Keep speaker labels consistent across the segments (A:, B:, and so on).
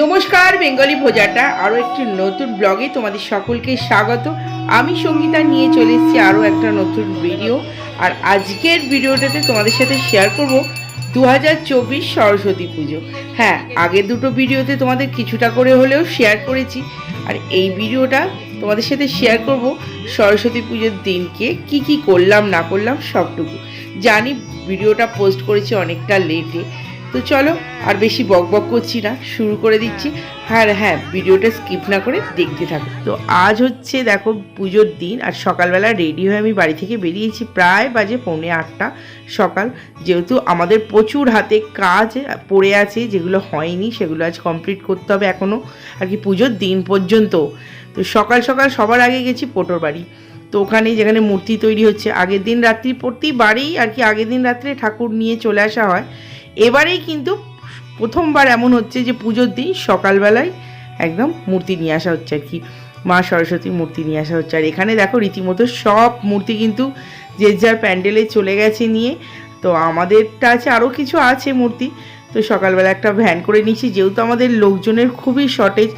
A: নমস্কার, বেঙ্গলি ভোজাটা। আরও একটি নতুন ব্লগে তোমাদের সকলকে স্বাগত। আমি সঙ্গীতা, নিয়ে চলে এসেছি আরও একটা নতুন ভিডিও। আর আজকের ভিডিওটাতে তোমাদের সাথে শেয়ার করব দু হাজার চব্বিশ সরস্বতী পুজো। হ্যাঁ আগের দুটো ভিডিওতে তোমাদের কিছুটা করে হলেও শেয়ার করেছি। আর এই ভিডিওটা তোমাদের সাথে শেয়ার করব সরস্বতী পুজোর দিনকে কি কি করলাম, না করলাম সবটুকু। জানি ভিডিওটা পোস্ট করেছি অনেকটা লেটে তো চলো, আর বেশি বক বক করছি না, শুরু করে দিচ্ছি। হ্যাঁ হ্যাঁ ভিডিওটা স্কিপ না করে দেখতে থাকো। তো আজ হচ্ছে দেখো পুজোর দিন, আর সকালবেলা রেডি হয়ে আমি বাড়ি থেকে বেরিয়েছি প্রায় বাজে পৌনে আটটা সকাল। যেহেতু আমাদের প্রচুর হাতে কাজ পড়ে আছে, যেগুলো হয়নি, সেগুলো আজ কমপ্লিট করতে হবে এখনও আর কি পুজোর দিন পর্যন্ত। তো সকাল সকাল সবার আগে গেছি পোটোর বাড়ি। তো ওখানে যেখানে মূর্তি তৈরি হচ্ছে, আগের দিন রাত্রি প্রতিবারেই আর কি আগের দিন রাত্রে ঠাকুর নিয়ে চলে আসা হয়। এবারেই কিন্তু প্রথমবার এমন হচ্ছে যে পুজোর দিন সকালবেলায় একদম মূর্তি নিয়ে আসা হচ্ছে আর কি। মা সরস্বতীর মূর্তি নিয়ে আসা হচ্ছে। আর এখানে দেখো রীতিমতো সব মূর্তি কিন্তু যে যার প্যান্ডেলে চলে গেছে নিয়ে। তো আমাদেরটা আছে আরও কিছু আছে মূর্তি। তো সকালবেলা একটা ভ্যান করে নিয়েছি। যেহেতু আমাদের লোকজনের খুবই শর্টেজ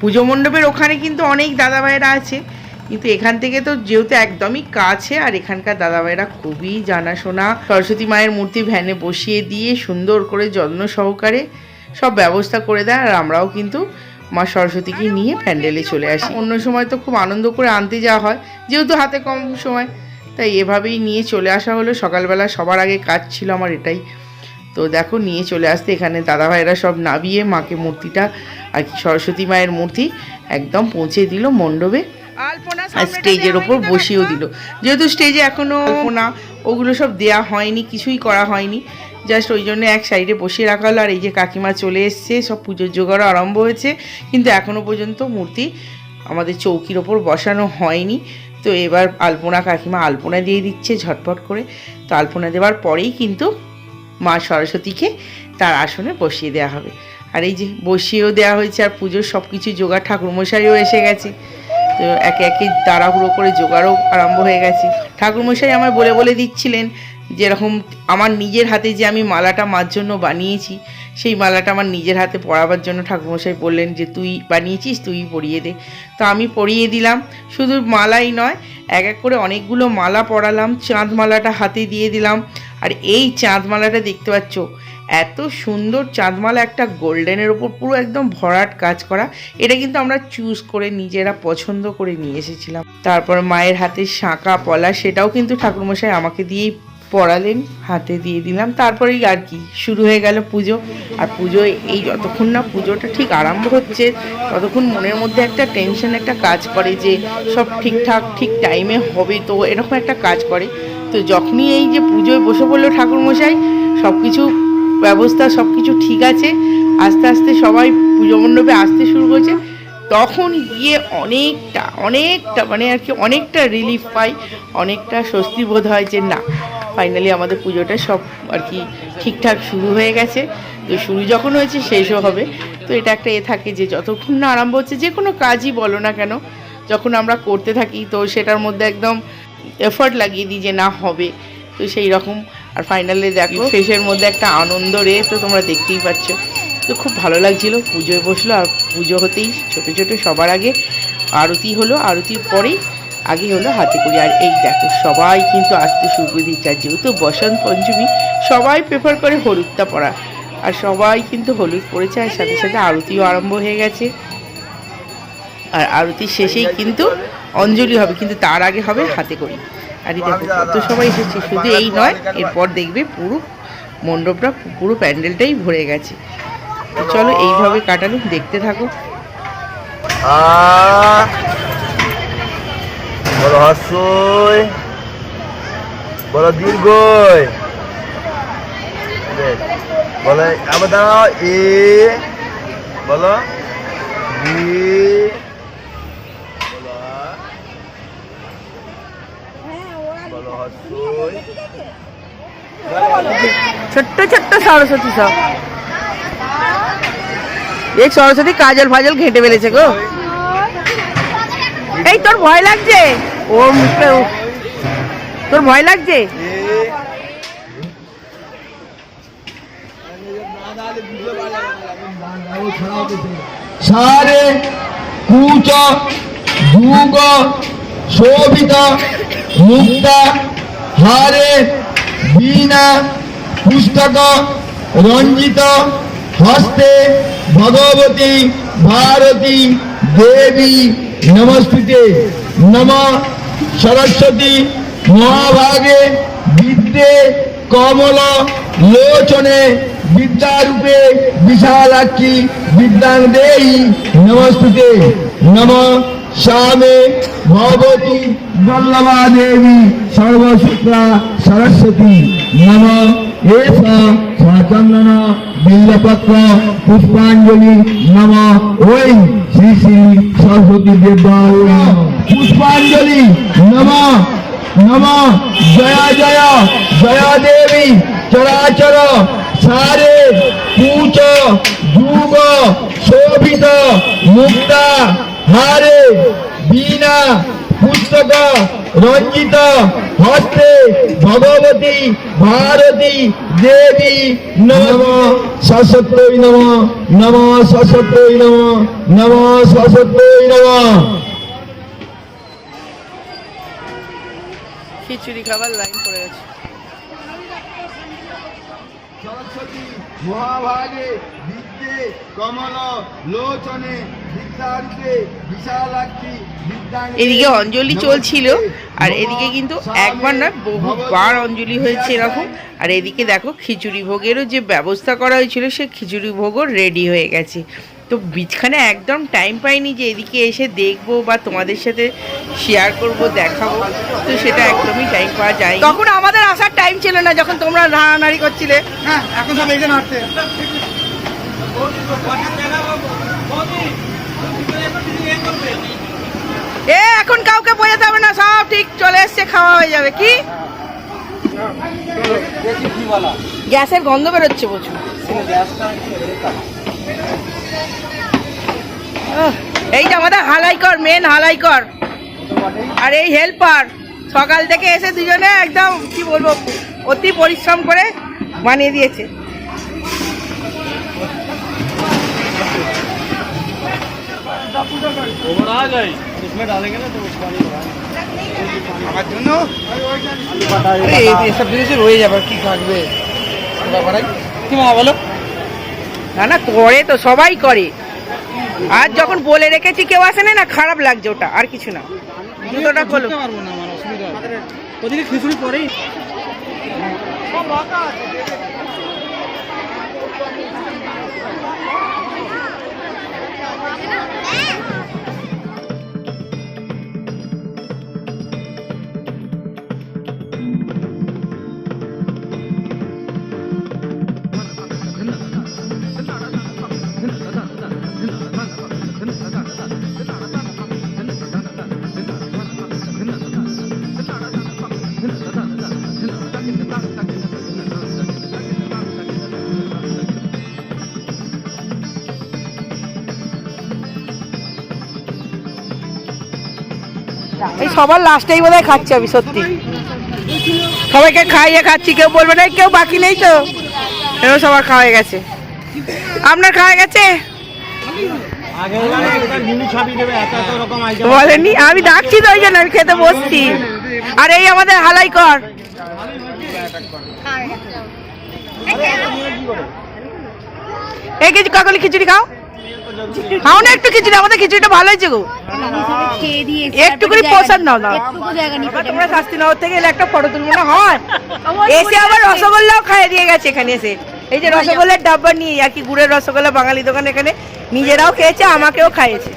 A: পুজো মণ্ডপের ওখানে কিন্তু অনেক দাদাভাইরা আছে। কিন্তু এখান থেকে তো যেহেতু একদমই কাছে, আর এখানকার দাদাভাইরা খুবই জানাশোনা। সরস্বতী মায়ের মূর্তি ভ্যানে বসিয়ে দিয়ে সুন্দর করে যত্ন সহকারে সব ব্যবস্থা করে দেয়, আর আমরাও কিন্তু মা সরস্বতীকে নিয়ে প্যান্ডেলে চলে আসি। অন্য সময় তো খুব আনন্দ করে আনতে যাওয়া হয়, যেহেতু হাতে কম সময়। তাই এভাবেই নিয়ে চলে আসা হলো। সকালবেলা সবার আগে কাজ ছিল আমার এটাই। তো দেখো, নিয়ে চলে আসতে এখানে দাদাভাইরা সব নাবিয়ে মাকে মূর্তিটা আর কি সরস্বতী মায়ের মূর্তি একদম পৌঁছে দিল মণ্ডপে। আর স্টেজের ওপর বসিয়েও দিল। যেহেতু স্টেজে এখনও না ওগুলো সব দেয়া হয়নি কিছুই করা হয়নি। জাস্ট ওই জন্য এক সাইডে বসিয়ে রাখা হলো আর এই যে কাকিমা চলে এসছে সব পুজোর জোগাড়ও আরম্ভ হয়েছে। কিন্তু এখনও পর্যন্ত মূর্তি আমাদের চৌকির ওপর বসানো হয়নি। তো এবার আলপনা কাকিমা আলপনা দিয়ে দিচ্ছে ঝটপট করে। তো আলপনা দেওয়ার পরেই কিন্তু মা সরস্বতীকে তার আসনে বসিয়ে দেওয়া হবে। আর এই যে বসিয়েও দেওয়া হয়েছে আর পুজোর সব কিছু জোগাড় ঠাকুরমশাইও এসে গেছে। তো একে একে তাড়াহুড়ো করে জোগাড়ও আরম্ভ হয়ে গেছে। ঠাকুরমশাই আমায় বলে বলে দিচ্ছিলেন যেরকম আমার নিজের হাতে যে আমি মালাটা মার জন্য বানিয়েছি, সেই মালাটা আমার নিজের হাতে পরাবার জন্য ঠাকুরমশাই বললেন যে তুই বানিয়েছিস, তুই পরিয়ে দে। তো আমি পরিয়ে দিলাম। শুধু মালাই নয়, এক এক করে অনেকগুলো মালা পরালাম, চাঁদ মালাটা হাতে দিয়ে দিলাম। আর এই চাঁদ মালাটা দেখতে পাচ্ছ এত সুন্দর চাঁদমালা, একটা গোল্ডেনের ওপর পুরো একদম ভরাট কাজ করা। এটা কিন্তু আমরা চুজ করে নিজেরা পছন্দ করে নিয়ে এসেছিলাম। তারপর মায়ের হাতে শাঁকা পলা, সেটাও কিন্তু ঠাকুরমশাই আমাকে দিয়েই পড়ালেন হাতে দিয়ে দিলাম। তারপরেই আর কি, শুরু হয়ে গেল পুজো। আর পুজো এই যতক্ষণ না পুজোটা ঠিক আরম্ভ হচ্ছে, ততক্ষণ মনের মধ্যে একটা টেনশন একটা কাজ করে যে সব ঠিকঠাক, ঠিক টাইমে হবে তো, এরকম একটা কাজ করে। তো যখনই এই যে পুজোয় বসে পড়ল ঠাকুরমশাই সব কিছু ব্যবস্থা সব কিছু ঠিক আছে। আস্তে আস্তে সবাই পুজো মণ্ডপে আসতে শুরু করছে। তখন গিয়ে অনেকটা অনেকটা মানে আর কি অনেকটা রিলিফ পাই। অনেকটা স্বস্তি বোধ হয় যে না ফাইনালি আমাদের পুজোটা সব আর কি ঠিকঠাক শুরু হয়ে গেছে। তো শুরু যখন হয়েছে শেষও হবে। তো এটা একটা এ থাকে যে যতক্ষণ না আরম্ভ হচ্ছে যে কোনো কাজই বলো না কেন। যখন আমরা করতে থাকি তো সেটার মধ্যে একদম এফর্ট লাগিয়ে দিই যে না হবে। তো সেই রকম আর ফাইনালি দেখো শেষের মধ্যে একটা আনন্দ রে তো তোমরা দেখতেই পাচ্ছ। তো খুব ভালো লাগছিল পুজোয় বসল আর পুজো হতেই ছোট ছোট সবার আগে আরতি হলো আরতির পরেই আগে হলো হাতে করি আর এই দেখো সবাই কিন্তু আসতে শুরু দিচ্ছে। আর যেহেতু বসন্ত পঞ্চমী সবাই প্রেফার করে হলুদটা পরা। আর সবাই কিন্তু হলুদ পরেছে আর সাথে সাথে আরতিও আরম্ভ হয়ে গেছে। আর আরতির শেষেই কিন্তু অঞ্জলি হবে কিন্তু তার আগে হবে হাতে করি। আর কত সবাই এসেছে শুধু এই নয় এরপর দেখবে পুরো মণ্ডপটা পুরো প্যান্ডেলটাই ভরে গেছে। চলো এইভাবে কাটালো দেখতে থাকো।
B: বলো হস্যই বলো আবার দাঁড়াও এ বলো বি বলো আ। বলো হস্যই
A: ছোট্ট ছোট্ট সরস্বতী সব। এক সরস্বতী কাজল ফাজল ঘেঁটে ফেলেছে গো। এই, তোর ভয় লাগছে? ও, মুখে ও- তোর ভয় লাগছে?
C: সারে, কুচ যুগ শোভিত, মুক্তা, হারে বীণা পুস্তক, রঞ্জিত, হস্তে, ভগবতী, ভারতী, দেবী, নমস্তুতে। নম, সরস্বতী, মহাভাগে, বিদ্যে, কমল, লোচনে, বিদ্যারূপে, বিশালাক্ষী, বিদ্যাং দেহি, নমস্তুতে। নম শ্যামে ভগবতী বল্লভা দেবী সর্বসূত্রা সরস্বতী নম। এষ সচন্দন বিল্লপত্র পুষ্পাঞ্জলি নম। ওই শ্রী শ্রী সরস্বতী নমঃ। পুষ্পাঞ্জলি নম। নম। জয় জয় জয় দেবী চরাচর সারে কুচ যুগ শোভিত মুক্তা হারে বীণা পুস্তক রঞ্জিত হস্তে ভগবতী ভারতী দেবী নম সরস্বতী নম নম সরস্বতী নম নম সরস্বতী নম।
A: খিচুড়ি খাবার লাইন পড়ে গেছে
C: সরস্বতী মহাভাগে বিদ্যে কমল লোচনে
A: এদিকে অঞ্জলি চলছিল আর এদিকে কিন্তু একবার না বহুবার অঞ্জলি হয়েছে এরকম। আর এদিকে দেখো খিচুড়ি ভোগেরও যে ব্যবস্থা করা হয়েছিল সে খিচুড়ি ভোগও রেডি হয়ে গেছে। তো বিছখানে একদম টাইম পাইনি যে এদিকে এসে দেখব বা তোমাদের সাথে শেয়ার করব দেখাবো। তো সেটা একদমই টাইম পাওয়া যায় তখন আমাদের আসার টাইম ছিল না যখন তোমরা নাড়ানাড়ি করছিলে।
D: হ্যাঁ এখন সব এখানে হাঁটছে
A: এ এখন কাউকে বোঝাতে হবে না সব ঠিক চলে এসছে খাওয়া হয়ে যাবে। কি? গ্যাসের গন্ধ বেরোচ্ছে প্রচুর। আহ, এই যে আমাদের হালাইকর মেন হালাইকর। আর এই হেল্পার সকাল থেকে এসে দুজনে একদম কি বলব অতি পরিশ্রম করে বানিয়ে দিয়েছে।
D: আমার জন্য
A: এসব জিনিসে রয়ে যাবে কি থাকবে
D: কি মা বলো
A: না না করে তো সবাই করে। আর যখন বলে রেখেছি কেউ আসে না না খারাপ লাগছে ওটা আর কিছু না। জুতোটা খোলো।
D: বুঝতে পারব না আমার অসুবিধা ওদিকে খিচুড়ি পরেই। えっ!
A: এই সবার লাস্টেই বোধ হয় খাচ্ছি আমি, সত্যি। সবাইকে খাইয়ে খাচ্ছি, কেউ বলবে না, কেউ বাকি নেই তো। এরকম সবার খাওয়া গেছে। আপনার খাওয়া গেছে? বলেননি আমি ডাকছি তো ওই জন্য, আমি খেতে বসছি। আর এই আমাদের হালাই কর। এই কিছু কাকলি খিচুড়ি খাও। খাও না একটু খিচুড়ি আমাদের খিচুড়িটা ভালো হয়েছে গো। একটুকুনি প্রসাদ নাও না তোমরা শাস্তিনগর থেকে এলে একটা ফটো তুলবো না? হয়। এসে আবার রসগোল্লাও খাইয়ে দিয়ে গেছে এখানে এসে। এই যে রসগোল্লার ডাব্বা নিয়ে আর কি গুড়ের রসগোল্লা বাঙালি দোকান এখানে। নিজেরাও খেয়েছে আমাকেও খাইয়েছে।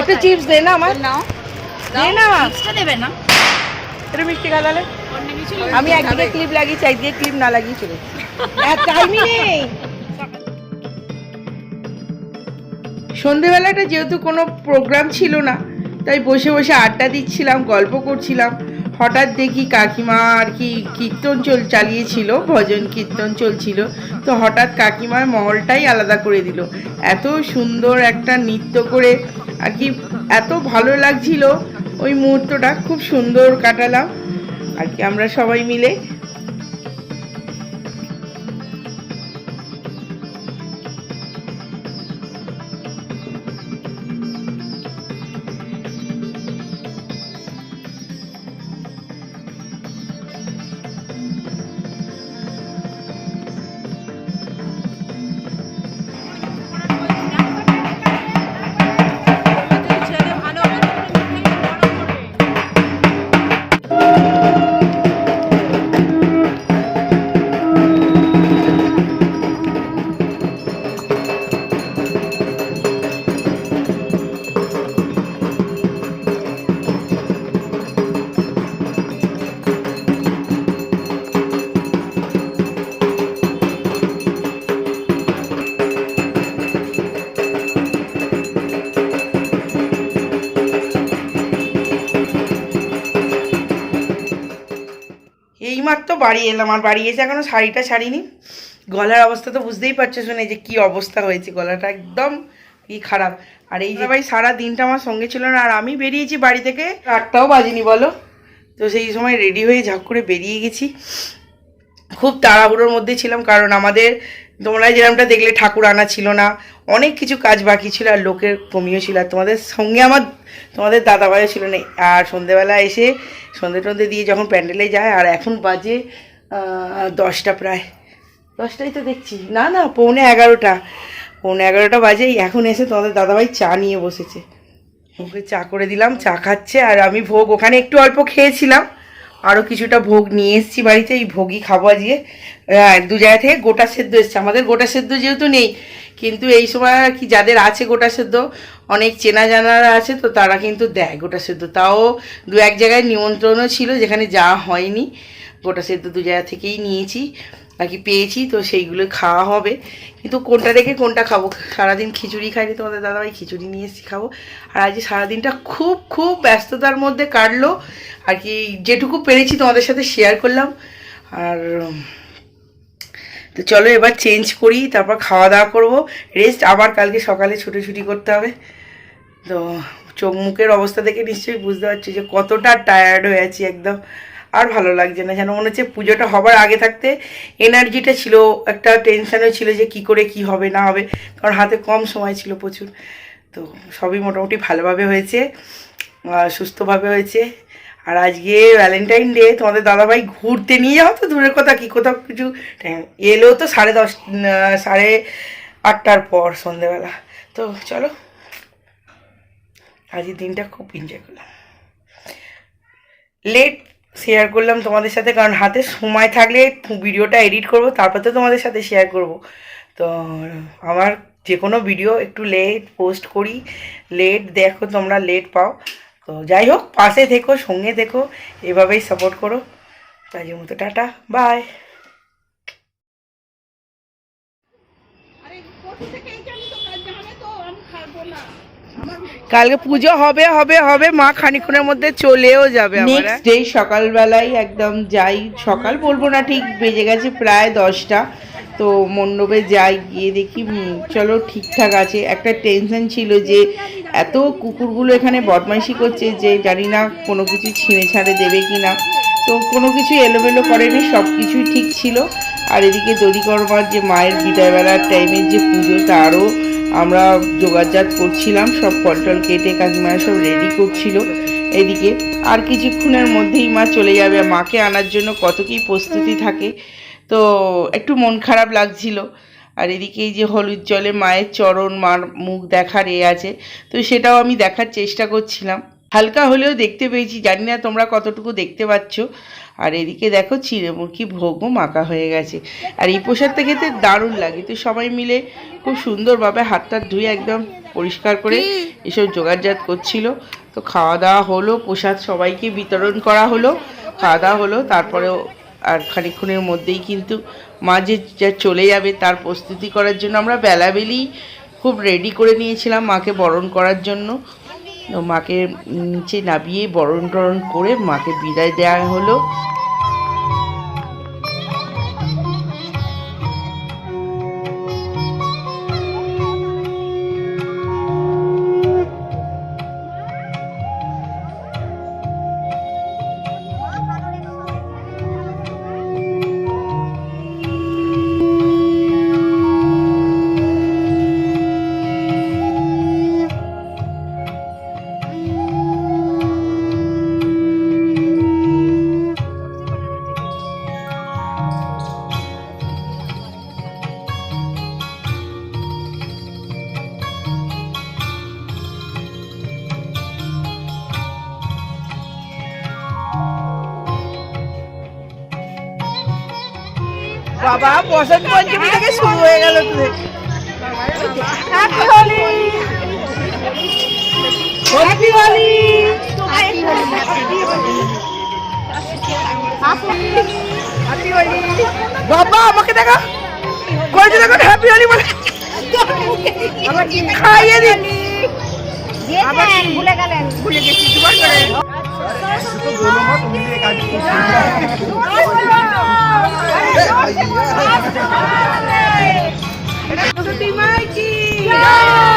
A: একটু চিপস দে না আমার। না। একটু মিষ্টি খালালে আমি একদিকে ক্লিপ লাগিয়েছি একদিকে ক্লিপ না লাগিয়ে টাইমই নেই। সন্ধেবেলাটা যেহেতু কোনো প্রোগ্রাম ছিল না, তাই বসে বসে আড্ডা দিচ্ছিলাম, গল্প করছিলাম। হঠাৎ দেখি কাকিমা আর কি কীর্তন চল, চালিয়েছিল, ভজন কীর্তন চলছিল। তো হঠাৎ কাকিমার মহলটাই আলাদা করে দিল। এত সুন্দর একটা নৃত্য করে আর কি এত ভালো লাগছিল। ওই মুহূর্তটা খুব সুন্দর কাটালাম। আর কি আমরা সবাই মিলে বাড়ি এলাম আর বাড়ি এসে এখনও শাড়িটা ছাড়িনি। গলার অবস্থা তো বুঝতেই পারছ শুনে যে কি অবস্থা হয়েছে গলাটা একদম কি খারাপ। আর এই যে ভাই সারা দিনটা আমার সঙ্গে ছিল না আর আমি বেরিয়েছি বাড়ি থেকে। রাতটাও বাজিনি বলো। তো সেই সময় রেডি হয়ে ঝাঁক করে বেরিয়ে গেছি। খুব তাড়াহুড়োর মধ্যে ছিলাম কারণ আমাদের তোমরা যেরকমটা দেখলে ঠাকুর আনা ছিল না, অনেক কিছু কাজ বাকি ছিল আর লোকের কমিও ছিল আর তোমাদের সঙ্গে আমার, তোমাদের দাদাভাইও ছিল না। আর সন্ধেবেলা এসে সন্ধে টন্ধে দিয়ে যখন প্যান্ডেলে যায়, আর এখন বাজে দশটা প্রায়। দশটাই তো দেখছি। না না, পৌনে এগারোটা। পৌনে এগারোটা বাজেই এখন এসে তোমাদের দাদাভাই চা নিয়ে বসেছে। ওকে চা করে দিলাম, চা খাচ্ছে, আর আমি ভোগ ওখানে একটু অল্প খেয়েছিলাম। আরও কিছুটা ভোগ নিয়ে এসেছি বাড়িতে, এই ভোগই খাব আজকে। দু জায়গা থেকে গোটা সেদ্ধ এসছে। আমাদের গোটা সেদ্ধ যেহেতু নেই, কিন্তু এই সময় কি যাদের আছে গোটা সেদ্ধ, অনেক চেনা জানারা আছে, তো তারা কিন্তু দেয় গোটা সেদ্ধ। তাও দু এক জায়গায় নিমন্ত্রণও ছিল, যেখানে যাওয়া হয়নি। গোটা সেদ্ধ দু জায়গা থেকেই নিয়েছি। আর কি পেয়েছি, তো সেইগুলো খাওয়া হবে। কিন্তু কোনটা রেখে কোনটা খাব? সারাদিন খিচুড়ি খাইনি, তোমাদের দাদাভাই খিচুড়ি নিয়ে এসেছি, খাব। আর আজকে সারাদিনটা খুব খুব ব্যস্ততার মধ্যে কাটলো। আর কি যেটুকু পেরেছি তোমাদের সাথে শেয়ার করলাম। আর তো চলো এবার চেঞ্জ করি, তারপর খাওয়া দাওয়া করব। রেস্ট আবার কালকে সকালে ছুটোছুটি করতে হবে। তো চোখ মুখের অবস্থা দেখে নিশ্চয়ই বুঝতে পারছি যে কতটা টায়ার্ড হয়ে আছি একদম। আর ভালো লাগছে না। যেন মনে হচ্ছে পুজোটা হবার আগে থাকতে এনার্জিটা ছিল, একটা টেনশানও ছিল যে কি করে কি হবে না হবে, কারণ হাতে কম সময় ছিল প্রচুর। তো সবই মোটামুটি ভালোভাবে হয়েছে সুস্থভাবে হয়েছে। আর আজকে ভ্যালেন্টাইন ডে তোমাদের দাদাভাই ঘুরতে নিয়ে যাও তো, দূরের কথা, কি কোথাও কিছু টাইম- এলো তো সাড়ে দশ সাড়ে আটটার পর সন্ধেবেলা। তো চলো, আজকের দিনটা খুব এনজয় করলাম। লেট শেয়ার করলাম তোমাদের সাথে, কারণ হাতে সময় থাকলে ভিডিওটা এডিট করব, তারপর তো তোমাদের সাথে শেয়ার করব। তো আমার যে কোনো ভিডিও একটু লেট পোস্ট করি লেট দেখো তোমরা লেট পাও। তো যাই হোক, পাশে থেকো, সঙ্গে থেকো, এভাবেই সাপোর্ট করো। তাই মতো টাটা বাই কালকে পুজো হবে হবে হবে, মা খানিক্ষণের মধ্যে চলেও যাবে নেক্সট ডে সকালবেলায় একদম যাই, সকাল বলব না, ঠিক বেজে গেছে প্রায় দশটা। তো মণ্ডপে যাই, গিয়ে দেখি চলো ঠিকঠাক আছে। একটা টেনশন ছিল যে এত কুকুরগুলো এখানে বদমাইশি করছে যে জানি না কোনো কিছু ছিঁড়ে ছাড়ে দেবে কি না। তো কোনো কিছু এলোমেলো করেনি, সব কিছুই ঠিক ছিল। আর এদিকে দড়িকর্মার যে মায়ের বিদায়বেলার টাইমের যে পুজো তারও আমরা যোগাযোগ করছিলাম, সব ফলটল কেটে কাকিমারা সব রেডি করছিল। এদিকে আর কিছুক্ষণের মধ্যেই মা চলে যাবে, মাকে আনার জন্য কত কী প্রস্তুতি থাকে। তো একটু মন খারাপ লাগছিল। আর এদিকে এই যে হলুদ জলে মায়ের চরণ, মার মুখ দেখার এ আছে, তো সেটাও আমি দেখার চেষ্টা করছিলাম। হালকা হলেও দেখতে পেয়েছি, জানি না তোমরা কতটুকু দেখতে পাচ্ছ। আর এদিকে দেখো চিড়েমুরকি ভোগও মাখা হয়ে গেছে। আর এই প্রসাদটা খেতে দারুণ লাগে। তো সবাই মিলে খুব সুন্দরভাবে হাতটা ধুয়ে একদম পরিষ্কার করে এসব জোগাড়জাত করছিল। তো খাওয়া দাওয়া হলো প্রসাদ সবাইকে বিতরণ করা হলো। খাওয়া দাওয়া হলো তারপরেও আর খানিক্ষণের মধ্যেই কিন্তু মা যে যা চলে যাবে তার প্রস্তুতি করার জন্য আমরা বেলাবেলি খুব রেডি করে নিয়েছিলাম মাকে বরণ করার জন্য। মাকে নিচে নামিয়ে বরণ টরণ করে মাকে বিদায় দেওয়া হলো। বাবা বসন্ত পঞ্চমী থেকে শুরু হয়ে গেল তোদের। হ্যাপি হোলি হ্যাপি হোলি বাবা আমাকে দেখা। কয়েছে দেখো হ্যাপি হোলি বলে। খাইয়ে দিন।
E: ভুলে গেলেন।
A: ভুলে গেছি দুবার করে। সরস্বতী মাইকি সরস্বতী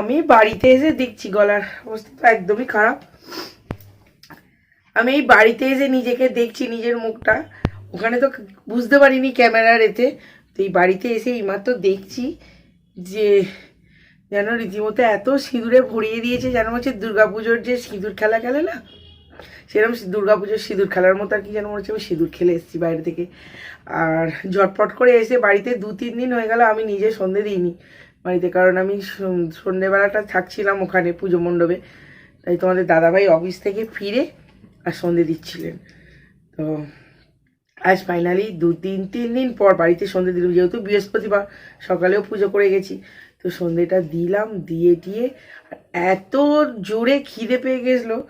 A: আমি বাড়িতে এসে দেখছি, গলার অবস্থা তো একদমই খারাপ। আমি এই বাড়িতে এসে নিজেকে দেখছি, নিজের মুখটা। ওখানে তো বুঝতে পারিনি ক্যামেরার এতে। তো এই বাড়িতে এসে এইমাত্র দেখছি যে, যেন রীতিমতো এত সিঁদুরে ভরিয়ে দিয়েছে, যেন হচ্ছে দুর্গাপুজোর যে সিঁদুর খেলা খেলে না সেরকম দুর্গাপুজোর সিঁদুর খেলার মতো আর কি যেন মনে হচ্ছে আমি সিঁদুর খেলে এসেছি বাইরে থেকে। আর ঝটপট করে এসে বাড়িতে দু তিন দিন হয়ে গেল, আমি নিজে সন্ধে দিইনি। বাড়িতে, কারণ আমি সন- সন্ধেবেলাটা থাকছিলাম ওখানে পুজো মণ্ডপে। তাই তোমাদের দাদাভাই অফিস থেকে ফিরে আর সন্ধে দিচ্ছিলেন। তো আজ ফাইনালি দু, তিন তিন দিন পর বাড়িতে সন্ধে দিলাম। যেহেতু বৃহস্পতিবার, সকালেও পুজো করে গেছি। তো সন্ধেটা দিলাম, দিয়ে দিয়ে এত জোরে খিদে পেয়ে গেছিল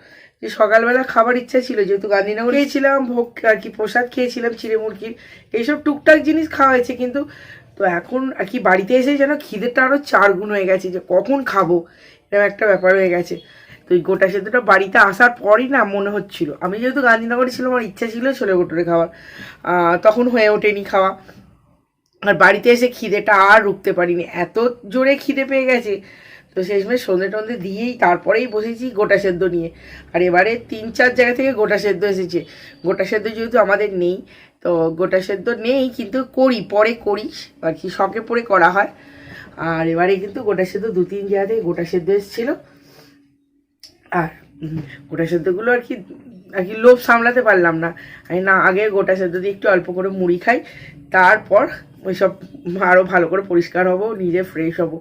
A: যে সকালবেলা খাবার ইচ্ছা ছিল। যেহেতু গান্ধীনগর খেয়েছিলাম ভোগ আর কি প্রসাদ খেয়েছিলাম, চিড়ে মুরগির। এইসব টুকটাক জিনিস খাওয়া হয়েছে, কিন্তু তো এখন আর কি বাড়িতে এসে যেন খিদেটা আরও চার গুণ হয়ে গেছে যে কখন খাব? এরকম একটা ব্যাপার হয়ে গেছে। তো এই গোটা সেদ্ধটা বাড়িতে আসার পরই না মনে হচ্ছিল। আমি যেহেতু গান্ধীনগরে ছিলাম, আমার ইচ্ছা ছিল ছোলে গোটরে খাওয়ার। তখন হয়ে ওঠেনি খাওয়া। আর বাড়িতে এসে খিদেটা আর রুখতে পারিনি। এত জোরে খিদে পেয়ে গেছে। তো শেষমেশ সন্ধে টন্ধে দিয়েই তারপরেই বসেছি গোটা সেদ্ধ নিয়ে। আর এবারে তিন চার জায়গা থেকে গোটা সেদ্ধ এসেছে। গোটা সেদ্ধ যেহেতু আমাদের নেই তো গোটা সেদ্ধ নেই, কিন্তু করি, পরে করি আর কি শখে পরে করা হয়। আর এবারে কিন্তু গোটা সেদ্ধ দু তিন জায়গা থেকে গোটা সেদ্ধ এসেছিল। আর গোটা সেদ্ধগুলো আর কি আর কি লোভ সামলাতে পারলাম না। আমি না, আগে গোটা সেদ্ধ দিয়ে একটু অল্প করে মুড়ি খাই, তারপর ওইসব আরও ভালো করে পরিষ্কার হব, নিজে ফ্রেশ হব।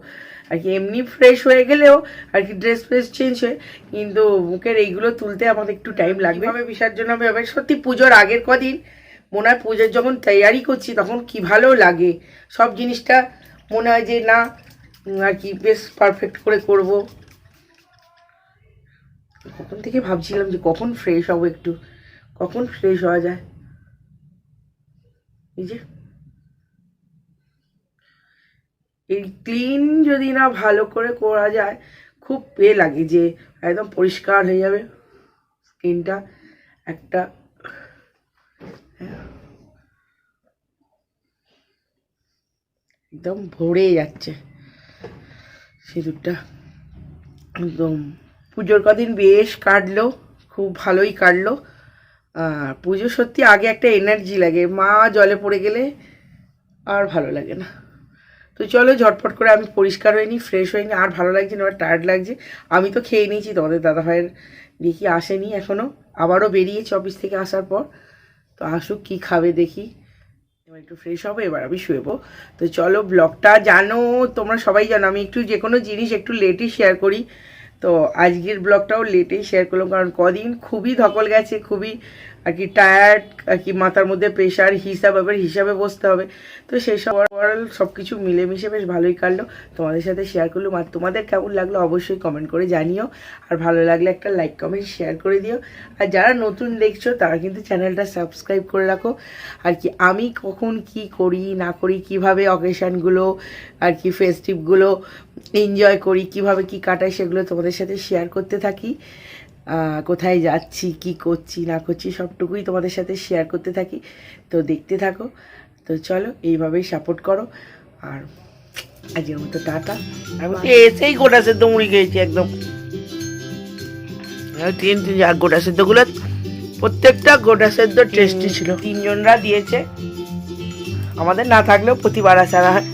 A: আর কি এমনি ফ্রেশ হয়ে গেলেও আর কি ড্রেস ফ্রেস চেঞ্জ হয়ে, কিন্তু মুখের এইগুলো তুলতে আমাদের একটু টাইম লাগবে। বিসর্জন হবে সত্যি পুজোর আগের কদিন মনে হয় পুজোর যখন তৈয়ারি করছি তখন কি ভালো লাগে। সব জিনিসটা মনে হয় যে না আর কি বেশ পারফেক্ট করে করব। কখন থেকে ভাবছিলাম যে কখন ফ্রেশ হব একটু, কখন ফ্রেশ হওয়া যায়? এই যে। এই ক্লিন যদি না ভালো করে করা যায়, খুব এ লাগে যে একদম পরিষ্কার হয়ে যাবে। স্কিনটা একটা একদম ভরে যাচ্ছে সিঁদুরটা। একদম। পুজোর কদিন বেশ কাটলো, খুব ভালোই কাটলো। আর পুজো সত্যি আগে একটা এনার্জি লাগে, মা জলে পড়ে গেলে আর ভালো লাগে না। তো চলো ঝটফট করে আমি পরিষ্কার নিই ফ্রেশ নিই, আর ভালো লাগছে না টায়ার্ড লাগছে। আমি তো খেয়ে নিয়েছি তোমাদের দাদাভাইয়ের দেখি আসেনি এখনও আবারও বেরিয়েছে অফিস থেকে আসার পর। তো আসুক, কি খাবে দেখি। এবার একটু ফ্রেশ হব, এবার আমি শুয়েবো। তো চলো ব্লগটা জানো, তোমরা সবাই জানো, আমি একটু যে কোনো জিনিস একটু লেটই শেয়ার করি। তো আজকের ব্লগটাও লেটেই শেয়ার করলাম, কারণ কদিন খুবই ধকল গেছে, খুবই আর কি টায়ার্ড আর কি মাথার মধ্যে প্রেশার হিসাব এবার হিসাবে বসতে হবে। তো সেই সব ওভারঅল সব কিছু মিলেমিশে বেশ ভালোই কাটলো। তোমাদের সাথে শেয়ার করলাম। আর তোমাদের কেমন লাগল অবশ্যই কমেন্ট করে জানিও। আর ভালো লাগলে একটা লাইক কমেন্ট শেয়ার করে দিও। আর যারা নতুন দেখছ, তারা কিন্তু চ্যানেলটা সাবস্ক্রাইব করে রাখো। আর কি আমি কখন কি করি, না করি, কীভাবে অকেশানগুলো আর কি ফেস্টিভগুলো এনজয় করি, কীভাবে কি কাটাই, সেগুলো তোমাদের সাথে শেয়ার করতে থাকি। কোথায় যাচ্ছি কি করছি না করছি সবটুকুই তোমাদের সাথে শেয়ার করতে থাকি। তো দেখতে থাকো। তো চলো এইভাবেই সাপোর্ট করো। আর আজকের মতো টাটা। এসেই গোটা সেদ্ধ মুড়ি খেয়েছি একদম। তিন তিন গোটা সেদ্ধগুলো প্রত্যেকটা গোটা সেদ্ধ টেস্টি ছিল। তিনজনরা দিয়েছে। আমাদের না থাকলেও প্রতিবার আসা হয়